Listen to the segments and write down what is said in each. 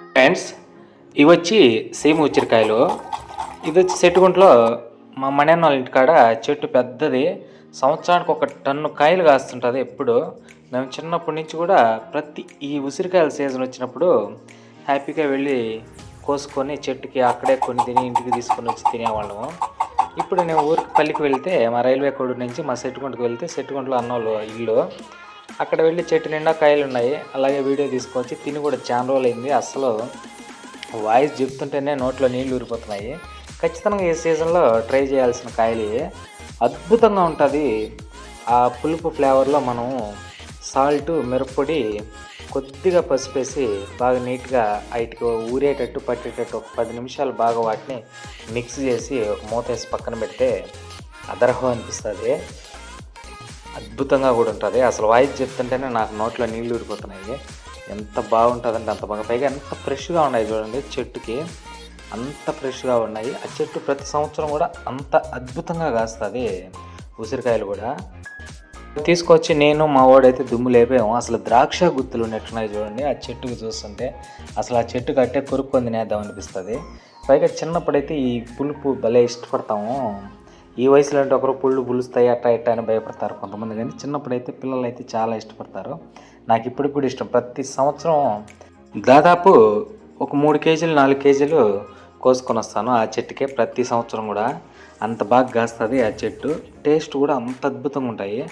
Friends ఇవి వచ్చి same ఉచ్చిరికాయలు. ఇది వచ్చి చెట్టుగుంట్లో మా మణ్యాన్న వాళ్ళ ఇంటికాడ చెట్టు పెద్దది. సంవత్సరానికి ఒక టన్ను కాయలు కాస్తుంటుంది ఎప్పుడు. మేము చిన్నప్పటి నుంచి కూడా ప్రతి ఈ ఉసిరికాయల సీజన్ వచ్చినప్పుడు హ్యాపీగా వెళ్ళి కోసుకొని చెట్టుకి అక్కడే కొన్ని తిని ఇంటికి తీసుకొని వచ్చి తినేవాళ్ళము. ఇప్పుడు నేను ఊరికి పల్లికి వెళ్తే మా రైల్వే కోడ్ నుంచి మా సెట్టుగుంటకు వెళ్తే సెట్టుగుంటలో అన్నోళ్ళు ఇల్లు. అక్కడ వెళ్ళి చెట్టు నిండా కాయలు ఉన్నాయి. అలాగే వీడియో తీసుకొచ్చి తిని కూడా చాలా అయింది అసలు వాయిస్ చెప్తుంటేనే నోట్లో నీళ్ళు ఊరిపోతున్నాయి. ఖచ్చితంగా ఈ సీజన్లో ట్రై చేయాల్సిన కాయలు అద్భుతంగా ఉంటుంది. ఆ పులుపు ఫ్లేవర్లో మనం సాల్ట్ మిరప్పొడి కొద్దిగా పసుపు వేసి బాగా నీట్గా వాటికి ఊరేటట్టు పట్టేటట్టు ఒక పది నిమిషాలు బాగా వాటిని మిక్స్ చేసి ఒక మూత వేసి పక్కన పెడితే అదరహం అనిపిస్తుంది. అద్భుతంగా కూడా ఉంటుంది. అసలు వాయిస్ చెప్తుంటేనే నాకు నోట్లో నీళ్ళు ఊరిపోతున్నాయి. ఎంత బాగుంటుందంటే అంత బాగా పైగా ఎంత ఫ్రెష్గా ఉన్నాయి చూడండి చెట్టుకి. అంత ఫ్రెష్గా ఉన్నాయి. ఆ చెట్టు ప్రతి సంవత్సరం కూడా అంత అద్భుతంగా కాస్తుంది. ఉసిరికాయలు కూడా. తీసుకొచ్చి నేను మా వాడైతే దుమ్ము లేపాము. అసలు ద్రాక్ష గుత్తులు ఉన్నట్టున్నాయి చూడండి. ఆ చెట్టుకు చూస్తుంటే అసలు ఆ చెట్టు కట్టే కొరుక్కొని తినేద్దాం అనిపిస్తుంది. పైగా చిన్నప్పుడైతే ఈ పులుపు భలే ఇష్టపడతాము. ఈ వయసులో అంటే ఒకరు పుళ్ళు పులుస్తాయి అట్ట ఇట్ట అని భయపడతారు కొంతమంది. కానీ చిన్నప్పుడైతే పిల్లలు అయితే చాలా ఇష్టపడతారు. నాకు ఇప్పటికి కూడా ఇష్టం. ప్రతి సంవత్సరం దాదాపు ఒక మూడు కేజీలు నాలుగు కేజీలు కోసుకొని వస్తాను ఆ చెట్టుకే. ప్రతి సంవత్సరం కూడా అంత బాగా కాస్తుంది ఆ చెట్టు. టేస్ట్ కూడా అంత అద్భుతంగా ఉంటాయి.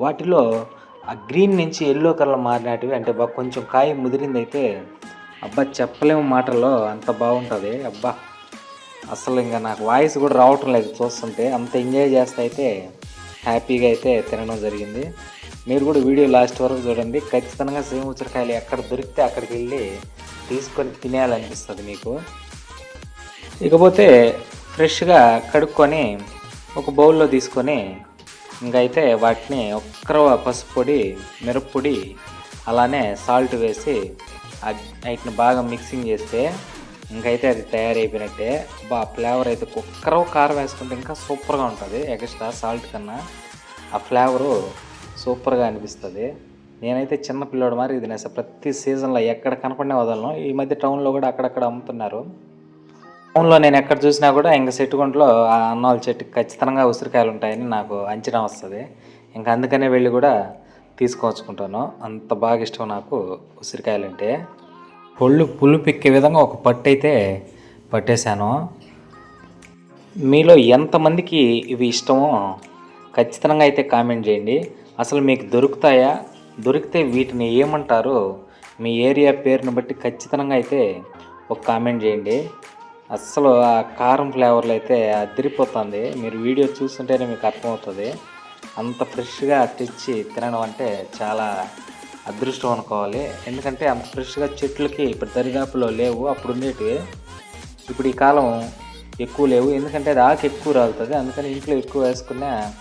వాటిలో ఆ గ్రీన్ నుంచి ఎల్లో కలర్ మారినటివి అంటే బాగా కొంచెం కాయ ముదిరింది అయితే అబ్బా చెప్పలేము మాటల్లో అంత బాగుంటుంది. అబ్బా. అసలు ఇంకా నాకు వాయిస్ కూడా రావటం లేదు. చూస్తుంటే అంత ఎంజాయ్ చేస్తే అయితే హ్యాపీగా అయితే తినడం జరిగింది. మీరు కూడా వీడియో లాస్ట్ వరకు చూడండి. ఖచ్చితంగా సేమ్ ఉచ్చరికాయలు ఎక్కడ దొరికితే అక్కడికి వెళ్ళి తీసుకొని తినేయాలనిపిస్తుంది మీకు. ఇకపోతే ఫ్రెష్గా కడుక్కొని ఒక బౌల్లో తీసుకొని ఇంకైతే వాటిని ఒక్కర పసుపు పొడి మిరప్పొడి అలానే సాల్ట్ వేసి వాటిని బాగా మిక్సింగ్ చేస్తే ఇంకైతే అది తయారైపోయినట్టే. బా ఫ్లేవర్ అయితే ఒక్కరో కారం వేసుకుంటే ఇంకా సూపర్గా ఉంటుంది ఎక్స్ట్రా సాల్ట్ కన్నా. ఆ ఫ్లేవరు సూపర్గా అనిపిస్తుంది. నేనైతే చిన్న పిల్లోడు మరి ఇది నేస ప్రతి సీజన్లో ఎక్కడ కనపడినా వదలను. ఈ మధ్య టౌన్లో కూడా అక్కడక్కడ అమ్ముతున్నారు. టౌన్లో నేను ఎక్కడ చూసినా కూడా ఇంకా చెట్టుకుంట్లో ఆ అన్నాల చెట్టుకి ఖచ్చితంగా ఉసిరికాయలు ఉంటాయని నాకు అంచనా వస్తుంది. ఇంకా అందుకనే వెళ్ళి కూడా తీసుకొచ్చుకుంటాను అంత బాగా ఇష్టం నాకు ఉసిరికాయలు అంటే పొళ్ళు పులుపెక్కే విధంగా ఒక పట్టు అయితే పట్టేశాను. మీలో ఎంతమందికి ఇవి ఇష్టమో ఖచ్చితంగా అయితే కామెంట్ చేయండి. అసలు మీకు దొరుకుతాయా? దొరికితే వీటిని ఏమంటారు మీ ఏరియా పేరుని బట్టి ఖచ్చితంగా అయితే ఒక కామెంట్ చేయండి. అస్సలు ఆ కారం ఫ్లేవర్లు అయితే అదిరిపోతుంది. మీరు వీడియో చూస్తుంటేనే మీకు అర్థమవుతుంది. అంత ఫ్రెష్గా తెచ్చి తినడం అంటే చాలా అదృష్టం అనుకోవాలి. ఎందుకంటే అంత ఫ్రెష్గా చెట్లకి ఇప్పుడు దరిదాపులో లేవు అప్పుడు ఉండేటివి. ఇప్పుడు ఈ కాలం ఎక్కువ లేవు. ఎందుకంటే అది ఆకు ఎక్కువ రాలుతుంది. అందుకని ఇంట్లో ఎక్కువ వేసుకున్న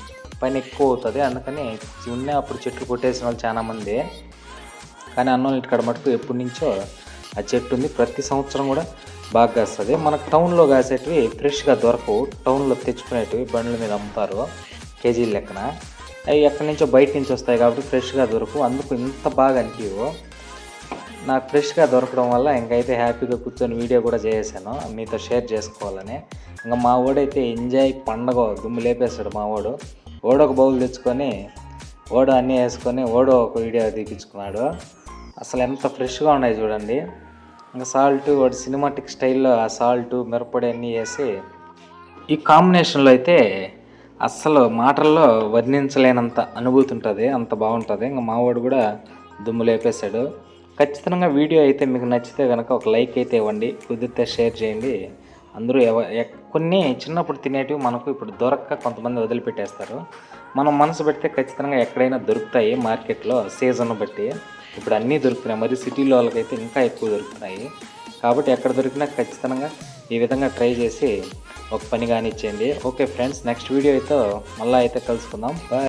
పని ఎక్కువ అవుతుంది. అందుకని ఉన్న అప్పుడు చెట్లు కొట్టేసిన వాళ్ళు చాలామంది కానీ అన్నం ఇక్కడ మటుకు ఎప్పటి నుంచో ఆ చెట్టు ఉంది. ప్రతి సంవత్సరం కూడా బాగా కాస్తుంది. మనకు టౌన్లో కాసేటివి ఫ్రెష్గా దొరకవు. టౌన్లో తెచ్చుకునేటివి బండ్ల మీద అమ్ముతారు. కేజీల లెక్కన. అవి ఎక్కడి నుంచో బయట నుంచి వస్తాయి కాబట్టి ఫ్రెష్గా దొరకవు అందుకు ఇంత బాగా అనిపించవు నాకు ఫ్రెష్గా దొరకడం వల్ల ఇంకైతే హ్యాపీగా కూర్చొని వీడియో కూడా చేసేసాను. మీతో షేర్ చేసుకోవాలని. ఇంకా మా వాడైతే ఎంజాయ్ పండగ దుమ్ము లేపేస్తాడు మా వాడు ఓడు ఒక బౌల్ తెచ్చుకొని ఓడు అన్నీ వేసుకొని ఓడు ఒక వీడియో తీపించుకున్నాడు అసలు ఎంత ఫ్రెష్గా ఉన్నాయి చూడండి. ఇంకా సాల్ట్ వాడు సినిమాటిక్ స్టైల్లో ఆ సాల్ట్ మిరప్పొడి అన్నీ వేసి ఈ కాంబినేషన్లో అయితే అస్సలు మాటల్లో వర్ణించలేనంత అనుభూతి ఉంటుంది అంత బాగుంటుంది. ఇంకా మావాడు కూడా దుమ్ము లేపేశాడు. ఖచ్చితంగా వీడియో అయితే మీకు నచ్చితే కనుక ఒక లైక్ అయితే ఇవ్వండి కుదిరితే షేర్ చేయండి. అందరూ ఎవ కొన్ని చిన్నప్పుడు తినేటివి మనకు ఇప్పుడు దొరక్క కొంతమంది వదిలిపెట్టేస్తారు. మనం మనసు పెడితే ఖచ్చితంగా ఎక్కడైనా దొరుకుతాయి మార్కెట్లో సీజన్ బట్టి. ఇప్పుడు అన్నీ దొరుకుతున్నాయి మరి సిటీలో వాళ్ళకైతే ఇంకా ఎక్కువ దొరుకుతున్నాయి. కాబట్టి ఎక్కడ దొరికినా ఖచ్చితంగా ఈ విధంగా ట్రై చేసి ఒక పని కానిచ్చేయండి. ఓకే ఫ్రెండ్స్ నెక్స్ట్ వీడియో అయితే మళ్ళీ అయితే కలుసుకుందాం. బాయ్